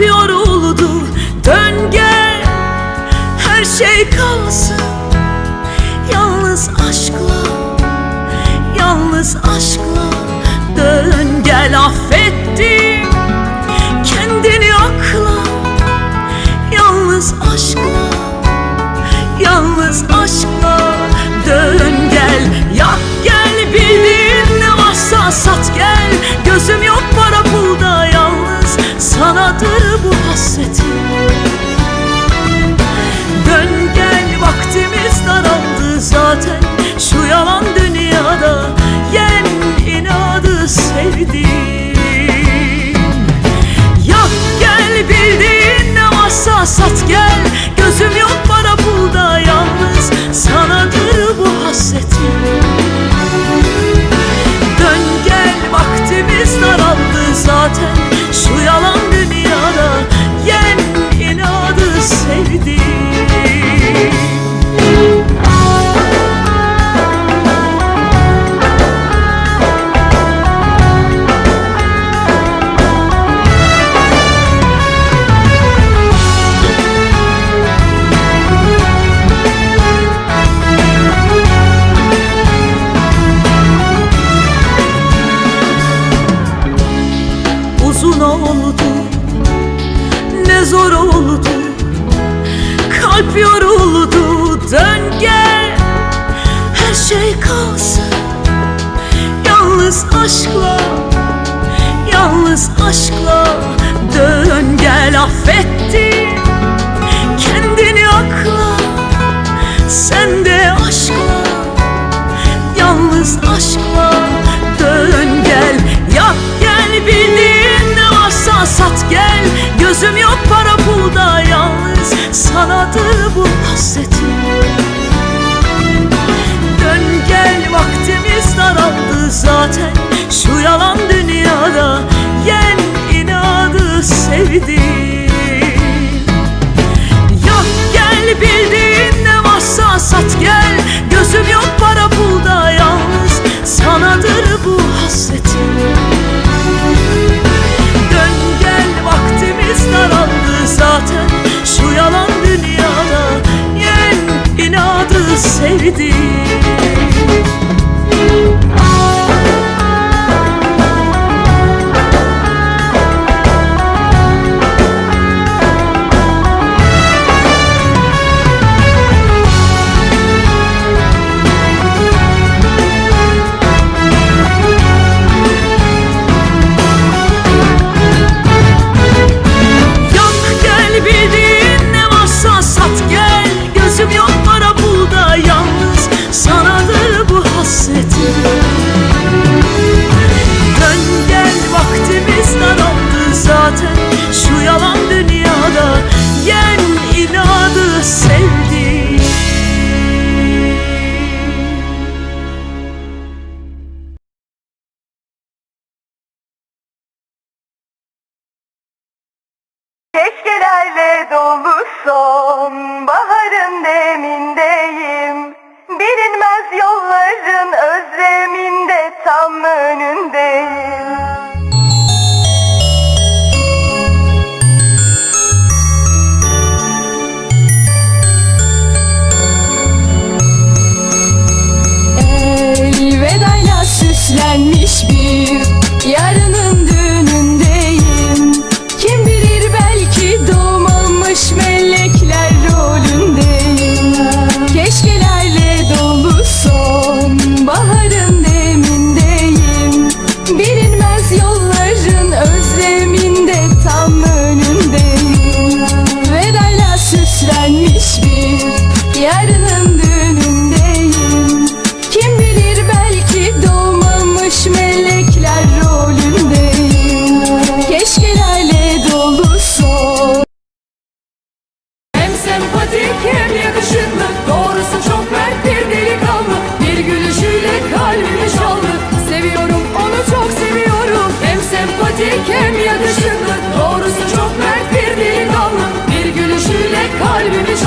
yoruldu. Dön gel. Her şey kalsın. Yalnız aşkla, yalnız aşkla Dön gel affet sat gel zor oldu Kalp yoruldu. Dön gel. Her şey kalsın. Yalnız aşkla Yalnız aşkla Dön gel. Affettim Yak gel bildiğin ne varsa sat gel. Gözüm yok para pulda yalnız. Sanadır bu hasretim Dön gel vaktimiz daraldı zaten. Şu yalan dünyada yen inadı sevdim keşkelerle dolu son. kalbimiz